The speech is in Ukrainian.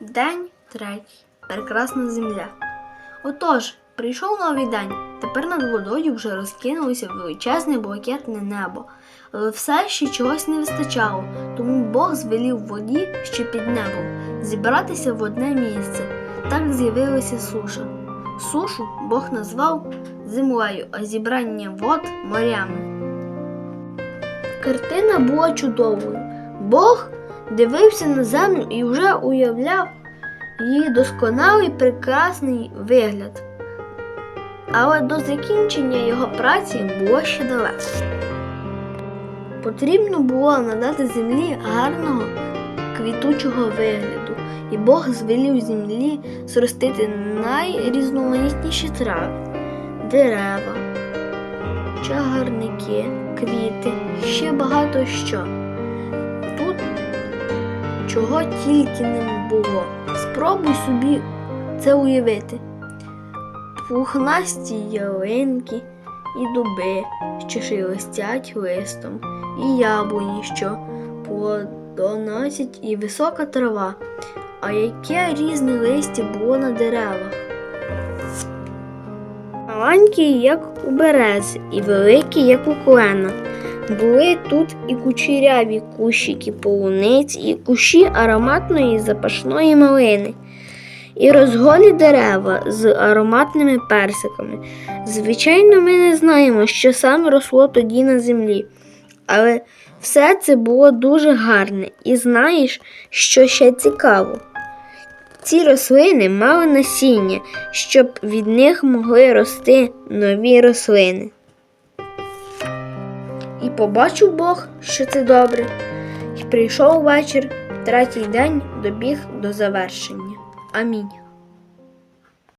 День третій. Прекрасна земля. Отож, прийшов новий день. Тепер над водою вже розкинулося величезне блакитне небо. Але все ще чогось не вистачало, тому Бог звелів воді, що під небом, зібратися в одне місце. Так з'явилася суша. Сушу Бог назвав землею, а зібрання вод морями. Картина була чудовою. Бог дивився на землю і вже уявляв її досконалий прекрасний вигляд. Але до закінчення його праці було ще далеко. Потрібно було надати землі гарного квітучого вигляду, і Бог звелів землі зростити найрізноманітніші трави, дерева, чагарники, квіти, ще багато що. Чого тільки не було. Спробуй собі це уявити. Пухнасті ялинки і дуби, що шелестять листом, і яблуні, що плодоносять, і висока трава. А яке різне листя було на деревах. Маленькі, як у берези, і великі, як у клена. Були тут і кучеряві кущики полуниць, і кущі ароматної запашної малини, і розголі дерева з ароматними персиками. Звичайно, ми не знаємо, що саме росло тоді на землі, але все це було дуже гарне, і знаєш, що ще цікаво. Ці рослини мали насіння, щоб від них могли рости нові рослини. І побачив Бог, що це добре, і прийшов вечір, третій день добіг до завершення. Амінь.